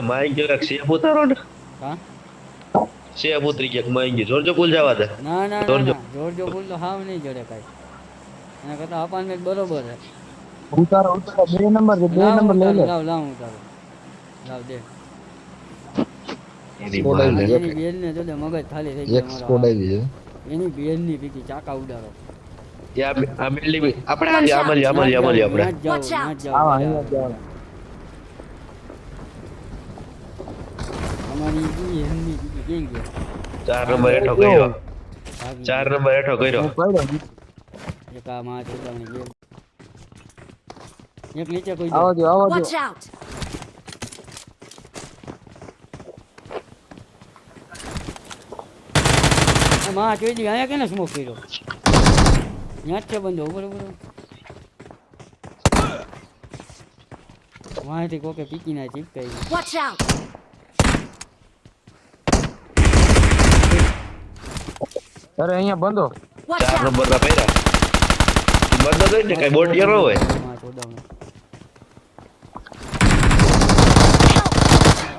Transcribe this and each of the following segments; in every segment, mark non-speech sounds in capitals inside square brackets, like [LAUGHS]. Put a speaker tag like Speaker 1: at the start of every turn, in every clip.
Speaker 1: માઈ ગયો એક સેબ ઉતારો ને.
Speaker 2: હા?
Speaker 1: સેબ ઉતરી ગયા માઈ ગયો જોરજો કુલ જવા દે.
Speaker 2: ના ના
Speaker 1: જોરજો.
Speaker 2: જોરજો બોલ તો હાવ નહીં જડે કાઈ. એના કરતાં અપાર્ટમેન્ટ બરોબર છે.
Speaker 3: ઉતારો ઉતારો. બે નંબર છે બે નંબર લઈ લે.
Speaker 2: લાવ લાવ ઉતારો. લાવ દે.
Speaker 1: એની
Speaker 3: સ્કોડ
Speaker 2: બેન ને જો દે મગજ ખાલી થઈ
Speaker 3: એક
Speaker 2: ગયો
Speaker 3: સ્કોડ
Speaker 2: મારો.
Speaker 3: આવી છે.
Speaker 2: એની બેલની પીકી ચાકા ઉડાડો.
Speaker 1: ત્યાં આ બિલ્ડિંગ આપણે આલી આમલી આમલી આમલી આપણે.
Speaker 2: ના જ જાઓ, ના જ જાઓ,
Speaker 3: આવા
Speaker 2: બધા.
Speaker 3: અહીંયા જવાનું
Speaker 2: અમારી ઈ એમની પીકી કેમ ગયા
Speaker 1: ચાર નંબર હેઠો કર્યો. ચાર નંબર હેઠો કર્યો.
Speaker 2: એક આ માં ચોદાવણી બેન એક નીચે કોઈ
Speaker 3: આવો જો આવો જો.
Speaker 2: માં જોઈ દી અહીંયા કેને સ્મોક કર્યો? ત્યાં જ છે બંધો ઉપર ઉપર વાંથી કોકે પીકી ના ચીપકાઈ
Speaker 4: વોચ out!
Speaker 3: અરે અહીંયા બંધો.
Speaker 1: ચાર! નંબર ના પહેર્યા. બંધ કરી ને કઈ બોટિયો ન હોય.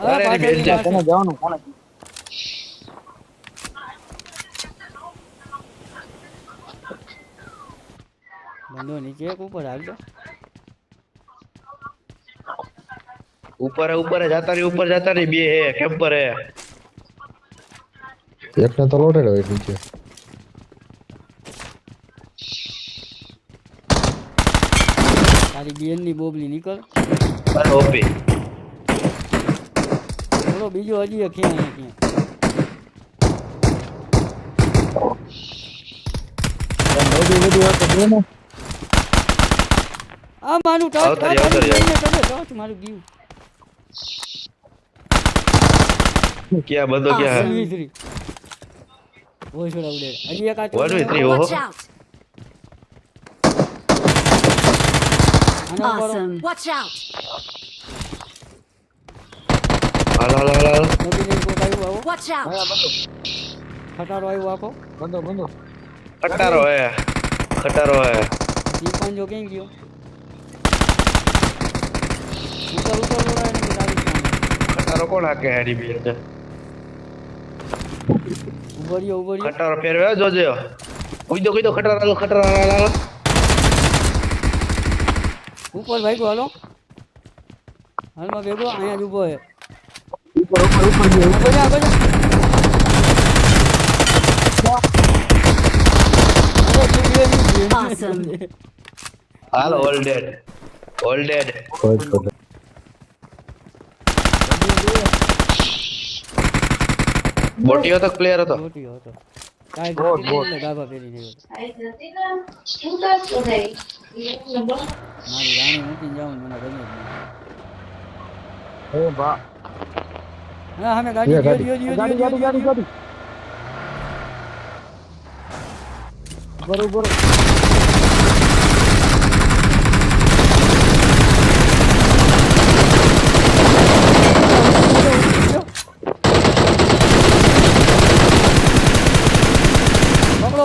Speaker 1: અરે એની બેન
Speaker 3: કોને જવાનું કોને?
Speaker 2: બંધો નીચે એક ઉપર હાલતો
Speaker 1: ઉપર ઉપર જાતા રહી ઉપર જતા રહી બે હે કેમ્પર હે.
Speaker 3: એકને તો લોટેડો હોય નીચે.
Speaker 2: તારી બેનની બોબલી નીકળ.
Speaker 1: ઓપી.
Speaker 2: બોલો બીજો હજી ક્યાં ક્યાં આ મારું ટચ મારું ગયું
Speaker 1: ક્યાં બધો ક્યાં?
Speaker 2: ઓય છોડા ઉડે. હજી એક આ.
Speaker 1: ઓહો.
Speaker 4: Watch out!
Speaker 2: આના ઉપર
Speaker 4: Awesome! Watch out!
Speaker 1: હાલો હાલો હાલો
Speaker 2: નદી લઈને કોક આવ્યું આવો
Speaker 4: Watch out!
Speaker 2: ખટારો આવ્યો આખો
Speaker 3: બંધો બંધો
Speaker 1: ખટારો હે ખટારો હે
Speaker 2: દીપાંજો ક્યાં ગયો ઉતર ઉતર ઉડાય ને તારી
Speaker 1: ખટારો કોણ હાકે હેડી બી ને
Speaker 2: ઊભો રહ્યો
Speaker 1: ખટારો ફેરવ્યો જોજો જોજે કુઈ દો કુઈ દો ખટારો ખટારો હાલો
Speaker 2: ભાઈ ગયો હાલો. હાલમાં ભેગો અહીંયા જ ઊભો છે.
Speaker 3: ઉપર ઉપર ઉપર.
Speaker 2: જા.
Speaker 1: હાલો ઓલ ડેડ ઓલ ડેડ બોટીઓ તો ક્લિયર હતો.
Speaker 2: બોટીઓ હતો. કાંઈ
Speaker 3: બોટ, બોટ.
Speaker 2: એટલે ગાભા
Speaker 5: કરશો ભાઈ
Speaker 2: મારી રાણી મૂકીને જાઉં ને મને ગમે જ નહીં
Speaker 3: બા
Speaker 2: હા અમે ગાડી
Speaker 3: ગાડી
Speaker 2: ગાડી
Speaker 3: ગાડી ગાડી ગાડી બરોબર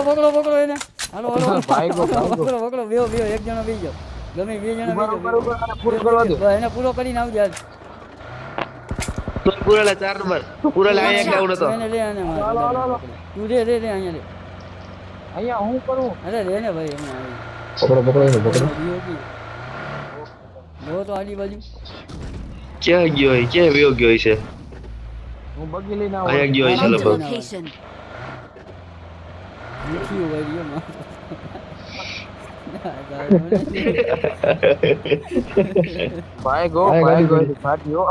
Speaker 2: પકડો પકડો એને. હાલો હાલો. પકડો પકડો બેહો બેહો એક જણો જાઓ ગમે બે જણા બેહી જાઓ, એને પૂરો કરીને આવજો
Speaker 1: આજ પૂરેલા ચાર નંબર. પૂરેલા અહીંયા એક નતો
Speaker 2: એને લે આને મારે.
Speaker 3: હાલો, હાલો, હાલો.
Speaker 2: તું રે રે રે અહીંયા રે
Speaker 3: અહીંયા હું કરું?
Speaker 2: અરે રે ને ભાઈ
Speaker 3: પકડો પકડો એને પકડો.
Speaker 2: જો તો આડી બાજુ
Speaker 1: ક્યાં ગયો ક્યાં ગયો છે?
Speaker 3: હું બગી લઈને
Speaker 1: અહીંયા ગયો છે લગભગ.
Speaker 2: હોય રહ્યો માં.
Speaker 3: ભાઈ ગો ભાઈ ગો ભાટીઓ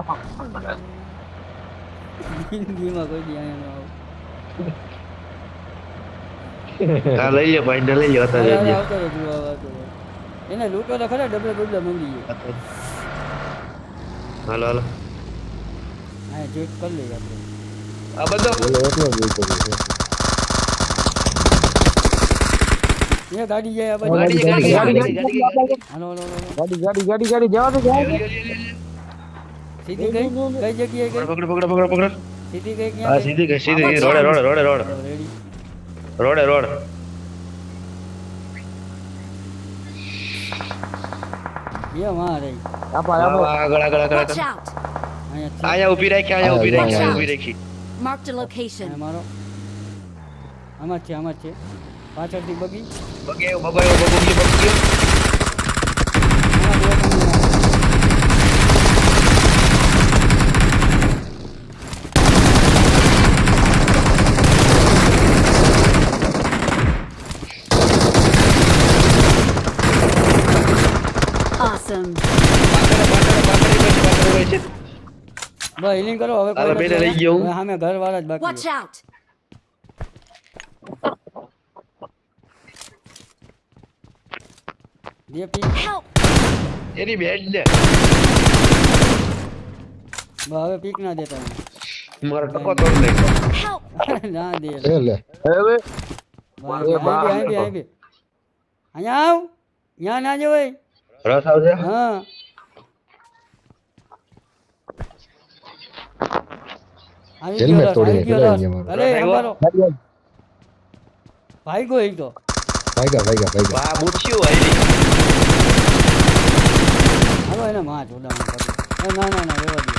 Speaker 2: જિંદગીમાં કોઈ અહીંયા ન આવું.
Speaker 1: હા લઈ લે ભાઈ ને લઈ લે હતા
Speaker 2: આવતો રહે. એને લૂંટો તો ખરા ડબલે ડબલે મંગી ગયો.
Speaker 1: હાલો હાલો.
Speaker 2: હા ચેક કરી લઈએ આપણે.
Speaker 1: આ બધો.
Speaker 3: બોલો એટલો જ ઉતર્યો છે
Speaker 2: એ ગાડી જાય આ બાજુ.
Speaker 1: ગાડી ગાડી ગાડી ગાડી ગાડી
Speaker 2: હાલો હાલો હાલો, હાલો
Speaker 3: गाड़ी जाए अब गाड़ी गाड़ी गाड़ी જવા हेलो
Speaker 2: સીધી गाड़ी गाड़ी गाड़ी ગઈ?
Speaker 1: પકડો પકડો પકડો પકડો.
Speaker 2: गई કઈ
Speaker 1: હા
Speaker 2: ક્યાં? पकड़
Speaker 1: पकड़ पकड़ સીધી ગઈ. રોડે રોડે રોડે રોડ.
Speaker 2: ચાલો, રેડી
Speaker 1: રોડે. रोड
Speaker 2: એ रोड રહી
Speaker 3: આપા આપા
Speaker 1: આગળ આગળ આગળ
Speaker 4: Watch
Speaker 1: આગળ
Speaker 4: out!
Speaker 2: અહીંયા છે.
Speaker 1: અહીંયા ઊભી રાખી અહીંયા ઊભી રાખી
Speaker 4: અહીંયા,
Speaker 1: અહીંયા ઊભી રાખી.
Speaker 4: Marked a location.
Speaker 2: અહીંયા મારો. આમાં જ છે આમાં છે. પાછળથી બગી.
Speaker 1: બગાયો બગાયો બગુગી બગુગી
Speaker 2: આમાં બે ત્રણ જણા.
Speaker 4: Awesome.
Speaker 1: પાછળ પાછળ પાછળ પાછળ પાછળ હોય છે
Speaker 2: બસ હિલિંગ કરો હવે
Speaker 1: હાલો,
Speaker 2: કોઈ
Speaker 1: બેને
Speaker 2: નથી
Speaker 1: લઈ ગયો હું.
Speaker 2: હવે સામે ઘરવાળા જ બાકી
Speaker 4: Watch
Speaker 2: છે.
Speaker 4: out.
Speaker 2: જે પી
Speaker 4: Help.
Speaker 1: એની
Speaker 2: હવે પીક ના દેતા.
Speaker 1: મારો ટકો તોડ
Speaker 2: ના દે
Speaker 5: લે
Speaker 3: હવે.
Speaker 2: અહીંયા આવ ના જવાય
Speaker 1: રસ આવશે
Speaker 2: હા આવી ગયો
Speaker 5: Helmet
Speaker 2: રસ,
Speaker 5: તોડી
Speaker 2: આવી ગયો
Speaker 5: નાખ્યું,
Speaker 2: રસ.
Speaker 5: લાવી
Speaker 2: અરે
Speaker 1: આવ્યો.
Speaker 2: અમારો ભાગ્યો ઈ તો
Speaker 5: ભાગ્યા ભાગ્યા ભાગ્યા
Speaker 1: બા મૂછ્યું આયરી
Speaker 2: હાલો એને માં જોડાણ કરો. ના ના ના રેવા દે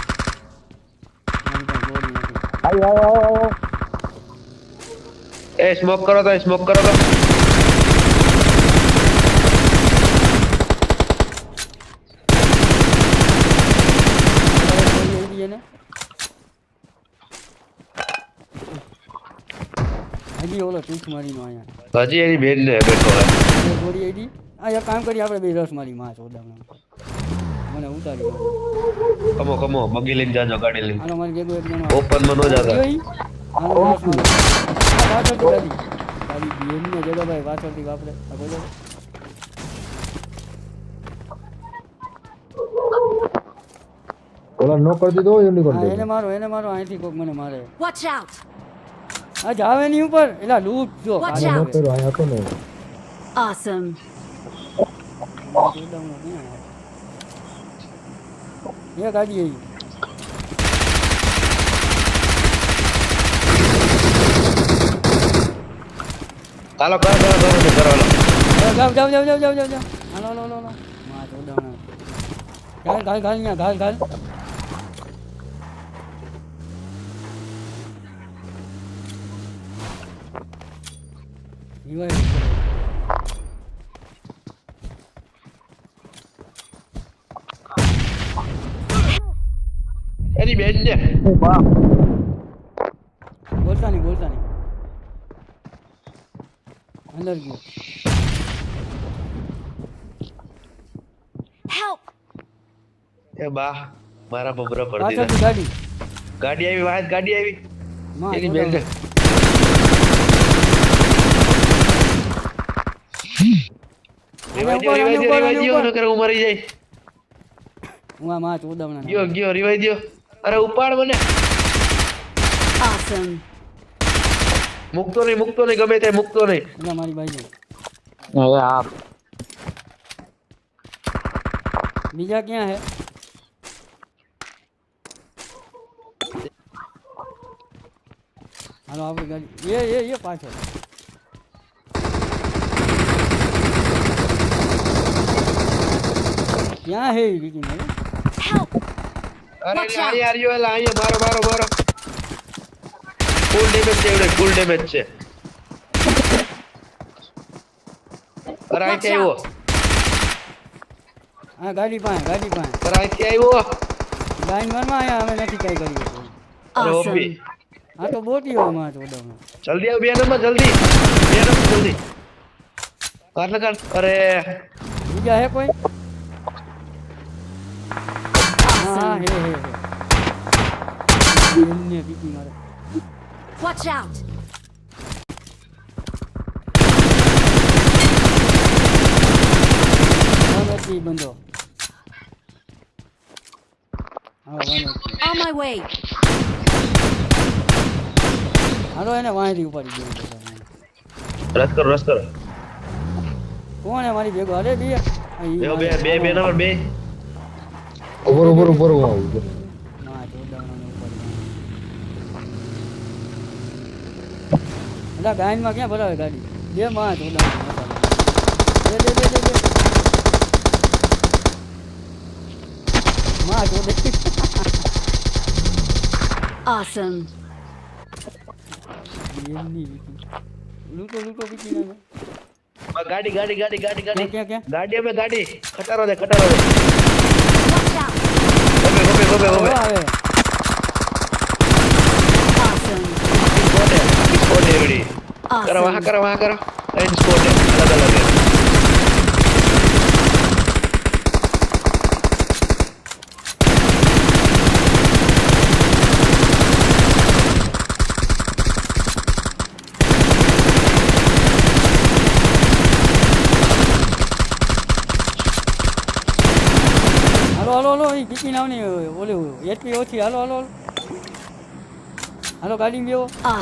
Speaker 2: મારી પાસે
Speaker 3: આઈ આઈ આઈ
Speaker 1: એ સ્મોક કરો તો સ્મોક કરો તો.
Speaker 2: આવી હજી ઓલો પીઠ મારીનો અહીંયા.
Speaker 1: હજી એની બેન ને બેઠો
Speaker 2: ગોળી આઈડી આ કામ કરી આપણે બે રસ મારી માં જોડામાં મને ઉતારી
Speaker 1: કમો કમો બગી લઈને જાજો ગાડી લઈને.
Speaker 2: આનો મને કીધું એક જણો
Speaker 1: ઓપનમાં ન જાતા.
Speaker 2: આનો આ પાછળથી ગાડી. ગાડી બેનને જગાભાઈ પાછળથી આપણે આ બોલો
Speaker 5: ઓલા નો કરી દીધો હોય એમની
Speaker 2: હા
Speaker 5: કરી
Speaker 2: એને મારો એને મારો અહીંથી કોક મને મારે.
Speaker 4: વોચ આઉટ
Speaker 2: આ જાવે ની ઉપર. એલા લૂટ જો
Speaker 5: નો
Speaker 4: out.
Speaker 5: કર્યો અહીંયા હતો ને
Speaker 4: Awesome.
Speaker 2: એ ગાડી આવી
Speaker 1: હાલો કરો કરો કરો તો કરો હાલો.
Speaker 2: જાવ જાવ જાવ જાવ જાવ જાવ જાવ હાલો હાલો હાલો હાલો માં જોડાણા ઘાલ ઘાલ ઘાલ ન્યા ઘાલ ઘાલ ઈવાય
Speaker 1: એની બેન ને
Speaker 3: બા
Speaker 2: બોલતા નહીં બોલતા નહીં અંદર ગયો.
Speaker 4: હેલ્પ
Speaker 1: એ બા મારા બબરા પર દીધા
Speaker 2: ગાડી.
Speaker 1: ગાડી આવી વાત ગાડી આવી.
Speaker 2: માં
Speaker 1: એની
Speaker 2: બેલ
Speaker 1: રિવાઈ દો રિવાઈ દો રિવાઈ દો નકર હું મરી જાય
Speaker 2: હું આ માં ચોદામણા
Speaker 1: ગયો ગયો રિવાઈ દો અરે ઉપાડ મને
Speaker 4: Awesome.
Speaker 1: મૂકતો નહીં મૂકતો નહીં ગમે તે મૂકતો નહીં.
Speaker 2: એટલે મારી બાઈ
Speaker 3: હવે આ.
Speaker 2: બીજા ક્યાં હે? હાલો આપણી ગાડી. એ એ એ પાછળ. ક્યાં હે ઈ વિકી મારે?
Speaker 4: Help.
Speaker 1: અરે. અહીંયા આવ્યો એલા અહીંયા મારો મારો મારો. ફૂલ ડેમેજ છે એવડે ફૂલ ડેમેજ છે. અરે અહીંથી આવ્યો
Speaker 2: હા ગાડી પાસે ગાડી પાસે.
Speaker 1: અરે અહીંથી આવ્યો.
Speaker 2: લાઈન વનમાં અહીંયા અમે નથી કઈ કરી શકતા.
Speaker 1: અરે ઓપી.
Speaker 2: આ તો બોટીઓ માં ચોદામણા
Speaker 1: જલ્દી આવ બે નંબર જલ્દી. બે નંબર જલ્દી. કાટ લગાડ અરે.
Speaker 2: બીજા હે કોઈ? હા હા
Speaker 4: Awesome.
Speaker 2: હે હે હે એમને પીકી મારે
Speaker 4: Watch out.
Speaker 2: વન હતી બંધો હા વન હતી
Speaker 4: On my way.
Speaker 2: હાલો એને વાંહેથી ઉપાડી દેવું બધા
Speaker 1: રસ કરો રસ કરો
Speaker 2: કોણ હે મારી ભેગો અરે બે આ ઈ
Speaker 1: બે બે
Speaker 2: મારે-
Speaker 1: બે બે નંબર બે
Speaker 5: ઉભર ઉભર ઉભર. આવું
Speaker 2: ના ચોદામણાને ઉપાડી એટલે ગાયનમાં ક્યાં ભરાવે ગાડી? બે માં ચોદામણા બે બે બે બે બે માં ચોદે
Speaker 4: Awesome.
Speaker 2: લૂટો લૂંટો લૂટો વિકી ના
Speaker 1: ગાડી ગાડી ગાડી ગાડી ગાડી.
Speaker 2: ક્યાં ક્યાં?
Speaker 1: ગાડી અમે ગાડી. ખટારો દે ખટારો દે.
Speaker 2: હવે
Speaker 4: Awesome.
Speaker 1: સ્કોટ હે સ્કોટ હે એવડી કરો વાહ. કરો વાહ કરો ત્રણ સ્કોટ હે અલગ અલગ હે
Speaker 2: હાલો વિકી નાવની ઓલે એચપી ઓછી. હાલો હાલો હાલો. હાલો ગાડી બેવો હાલો,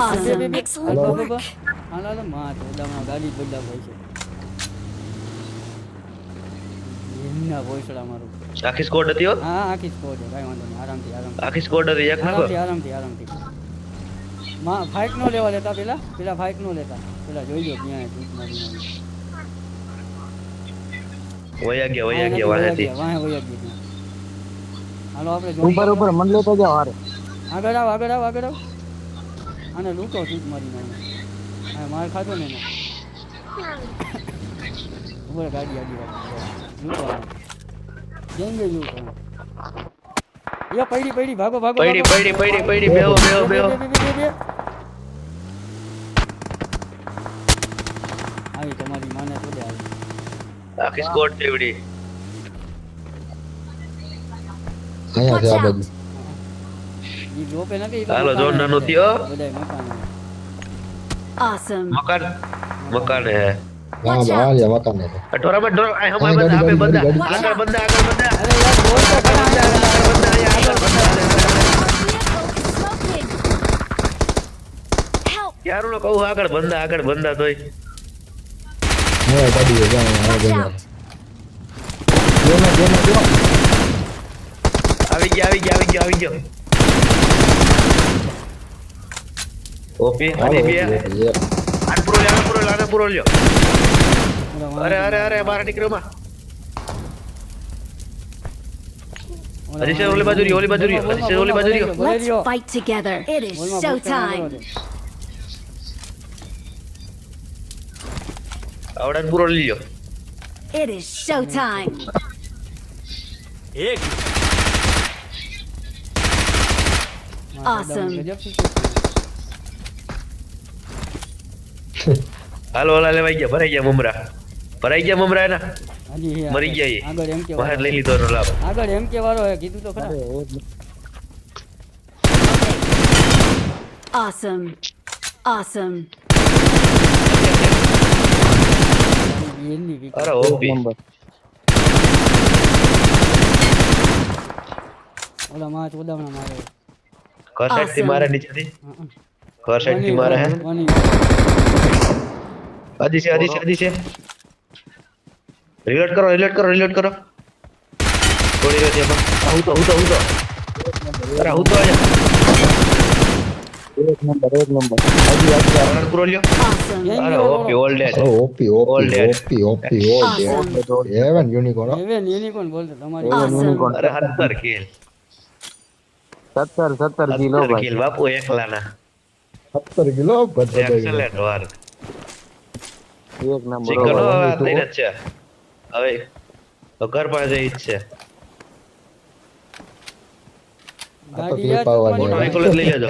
Speaker 2: હાલો, માં ચોદામાં ગાડી જ હોય છે. એમના ભોસડા મારું.
Speaker 1: આખી સ્કોડ હતી હા?
Speaker 2: આખી સ્કોડ કાંઈ વાંધો નહીં. આરામથી આરામથી.
Speaker 1: આખી સ્કોડ હતી એક નાખો.
Speaker 2: આરામથી આરામથી માં ફાઇટ નો લેવા લેતા પેલા? પેલા ફાઇટ નો લેતા. પેલા જોઈ લો ક્યાં છે મારી મારી.
Speaker 1: વયા ગયા વયા ગયા વાહેથી.
Speaker 2: વાહે વયા ગયા. ત્યાં. હાલો આપણે
Speaker 3: ઉપર ઉપર મન લેતો જાઓ હારે.
Speaker 2: આગળ આવ આગળ આવ આગળ આવ. આને લૂંટો ઠીક મારી નાખે હા માર ખાધો ને ઊભો ગાડી આડી રાખી લૂંટો. જેંગે લૂંટો યો પૈડી પૈડી ભાગો ભાગો
Speaker 1: પૈડી. પૈડી પૈડી પૈડી બેહો બેહો બેહો.
Speaker 2: આવી તમારી માને તો દે આવી.
Speaker 1: આખી સ્કોટ એવડી
Speaker 5: અહીંયા છે આ બાજુ
Speaker 2: ઈ જોપે નથી ઈ તો
Speaker 1: હાલો,
Speaker 2: જ
Speaker 1: નાનું
Speaker 2: છે.
Speaker 1: થયો.
Speaker 2: બધાય મકાન જ.
Speaker 1: મકાન હે
Speaker 5: હા હા લે મકાન ને
Speaker 1: આ ઢોરામાં ઢોરા આ હમાય બંદા આપે બંદા આગળ બંદા આગળ બંદા
Speaker 2: અરે યાર બોલ તો.
Speaker 1: આગળ બંદા આગળ બંદા. યારું નો કહું આગળ બંદા આગળ બંદા તોય
Speaker 5: હે ગાડી હા હા
Speaker 4: Watch
Speaker 5: બંધ
Speaker 4: out.
Speaker 3: જેને જેને જો
Speaker 1: આવી ગયા આવી ગયા આવી ગયા આવી ગયો. ઓપી અરે બે આન પૂરો લે આન પૂરો લ્યો આને પૂરો લ્યો. અરે અરે અરે બહાર નીકળ્યો માં
Speaker 2: વાંહે
Speaker 1: ઓલી બાજુ રહ્યો, ઓલી બાજુ રહ્યો,
Speaker 2: બોલમાં,
Speaker 1: ઓલી બાજુ રહ્યો.
Speaker 2: Let's
Speaker 4: fight
Speaker 2: together
Speaker 4: it is It
Speaker 2: time.
Speaker 1: આવડાને પૂરો લઈ લ્યો.
Speaker 4: ઇઝ is ટાઈમ
Speaker 2: મારા
Speaker 4: Awesome. [LAUGHS]
Speaker 1: હાલો ઓલા લેવાઈ ગયા ભરાઈ ગયા મમરા. ભરાઈ ગયા મમરા એના?
Speaker 2: હજી
Speaker 1: મરી ગયા એ.
Speaker 2: આગળ એમ કે
Speaker 1: બહાર લઈ લીધો નો લાભ.
Speaker 2: આગળ એમ કે વાળો હે કીધું તો ખરા.
Speaker 4: Awesome. Awesome.
Speaker 1: અરે ઓપી
Speaker 3: નંબર.
Speaker 2: ઓલા માં ચોદામણા મારે.
Speaker 1: ઘર સાઈડથી મારે નીચેથી
Speaker 2: હં, હં.
Speaker 1: ઘર સાઈડથી મારે હે
Speaker 2: બની.
Speaker 1: હજી છે હજી છે હજી છે રિલોડ કરો રિલોડ કરો રિલોડ કરો થોડી રહ્યો છે એમાં આ હું તો હું તો હું તો અરે હું તો અહીંયા
Speaker 3: એક નંબર એક નંબર હજી હજી
Speaker 1: આગળ પૂરો લ્યો
Speaker 4: Awesome.
Speaker 2: એમ
Speaker 1: અરે
Speaker 2: કે
Speaker 1: OP all dead
Speaker 5: Oh, OP
Speaker 1: All
Speaker 5: OP
Speaker 1: dead.
Speaker 5: OP OP all
Speaker 4: Awesome.
Speaker 5: Dead heaven unicorn
Speaker 2: હવે એની કોણ બોલતો તમારી
Speaker 4: Awesome.
Speaker 1: અરે સત્તર
Speaker 3: સત્તર સત્તર કિલો
Speaker 1: સત્તર કિલ બાપુ એકલાના
Speaker 5: 70 કિલો
Speaker 1: એક્સલેન્ટ વાર.
Speaker 3: એક નંબર
Speaker 1: છે. હવે ઘર પાસે જઈ છે લઈ લેજો.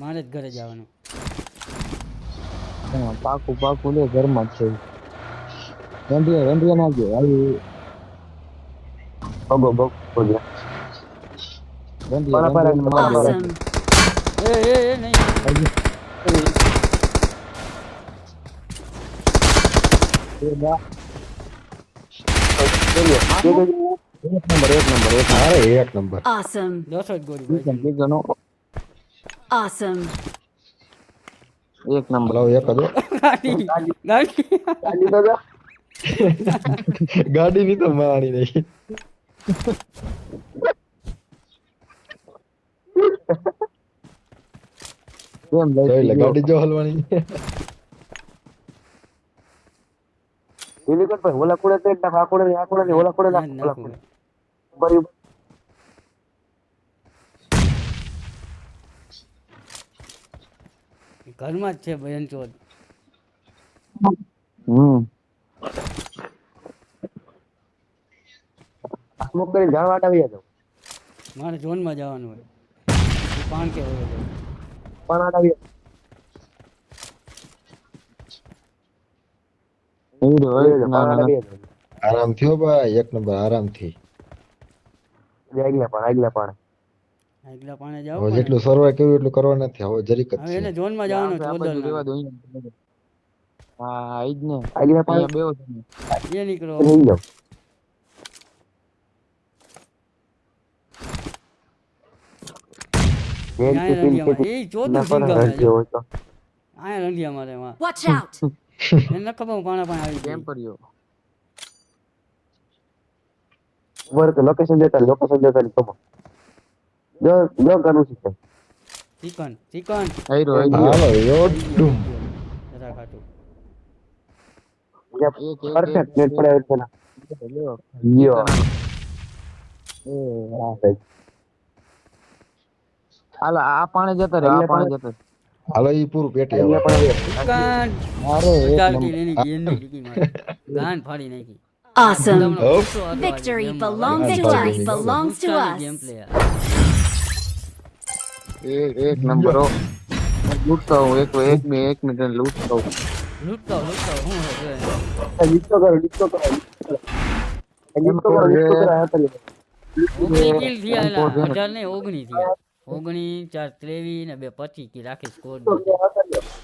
Speaker 2: મારે જ ઘરે જવાનું.
Speaker 3: હા, પાકું પાકું લે ઘરમાં જ છે. વેંડિયા વેંડિયા નાખજો આવી ભગો ભગો બોલે
Speaker 5: વેંડિયા,
Speaker 3: બરાબર,
Speaker 5: વેંડિયા,
Speaker 3: બરાબર.
Speaker 4: Awesome.
Speaker 2: એ એ એ નહીં
Speaker 3: એક નંબર એક નંબર એક
Speaker 5: અરે એક નંબર
Speaker 4: Awesome.
Speaker 2: દસ જ ગોળી
Speaker 3: નંબર
Speaker 2: ભાઈ.
Speaker 3: બીજાનો
Speaker 4: Awesome.
Speaker 3: એક નંબર
Speaker 5: બોલાવો એક હતો
Speaker 2: ગાડી ગાડી [LAUGHS]
Speaker 5: ગાડી ની તો માણી નહીં
Speaker 3: કેમ લઈ?
Speaker 5: ગાડી જો હલવાની.
Speaker 1: ઓલા કુડે તો ઓલા કુડે
Speaker 2: ના
Speaker 1: ઓલા કુડે બરી
Speaker 2: ઘરમાં જ છે બેન ચોદ.
Speaker 3: હમ.
Speaker 1: સ્મોક કરીને ઝાડ વાટ આવી જાવ
Speaker 2: મારે ઝોનમાં જવાનું હોય. પાણ કે હોય
Speaker 1: પાણ
Speaker 3: ના ના.
Speaker 5: આરામ થયો ભાઈ એક નંબર આરામથી
Speaker 1: આગલા પણ આગલા પણ.
Speaker 2: આગલા પાણે જાવ
Speaker 5: હવે જેટલું સર્વે કર્યું એટલું કરવા નથી હવે જરીક જ
Speaker 2: હવે એને
Speaker 5: છે
Speaker 2: ઝોનમાં જવાનું
Speaker 3: દો અહીંયા. હા ઈ જ ને.
Speaker 1: આગલા પણ.
Speaker 3: અહીંયા બેહો તમે.
Speaker 2: એ નીકળો
Speaker 1: રહી જાવ જેમ
Speaker 2: ન્યાય
Speaker 1: કે તીન
Speaker 2: રંધિયામાં.
Speaker 1: કે
Speaker 2: એ ચોથું
Speaker 1: ના પણ
Speaker 2: સિંગમ
Speaker 1: રડ્યો હોય તો
Speaker 2: આયા રંધિયા મારે એમાં
Speaker 4: Watch out!
Speaker 2: એને ખબર હું પાણા પાણે આવી
Speaker 3: કેમ
Speaker 2: ગઈ
Speaker 3: કર્યો
Speaker 1: ઉપર તો લોકેશન દેતા લોકેશન દેતા ની ખબર જો જો કરવું છે
Speaker 2: ચિકન ચિકન
Speaker 3: આયરો આયરો.
Speaker 5: હાલો યોડુમ
Speaker 2: જરા ખાટું
Speaker 3: એક એક
Speaker 1: પરફેક્ટ
Speaker 3: એક
Speaker 1: નેટ પડે છે ને
Speaker 3: લ્યો.
Speaker 1: લ્યો
Speaker 3: એ
Speaker 1: હા ભાઈ
Speaker 3: હાલો આ પાણી જતો રહ્યો આ પાણી જતો રહ્યો.
Speaker 5: હાલો ઈ પૂરું પેટી હવે
Speaker 1: આગલા પણ આવી
Speaker 2: ચિકન
Speaker 3: અરે એક
Speaker 2: ચાલતી
Speaker 3: નંબર.
Speaker 2: એની ગેંડી ડીકી મારી ગાન ફાડી નાખી
Speaker 4: Awesome.
Speaker 2: તમને ગુસ્સો હતો આજે
Speaker 4: Victory
Speaker 2: game માં.
Speaker 4: belongs to
Speaker 5: Victory
Speaker 4: us. Belongs to
Speaker 2: ગુસ્સાની game
Speaker 4: us.
Speaker 2: play આ.
Speaker 3: એક એક નંબર હો. લૂંટતો હું એક એક મિનિટ એક મિનિટ લૂંટતો હું.
Speaker 2: લૂંટતો લૂંટતો હું હે જોઈ.
Speaker 1: લિસ્ટો કરો લિસ્ટો કરો લિસ્ટો કરો લિસ્ટો કરો આ કરી
Speaker 2: ઓગણી kill થયા એલા. અઢાર નહીં, ઓગણી થયા. ઓગણી, ચાર ત્રેવીસ ને બે પચીસ કિલ રાખીશની.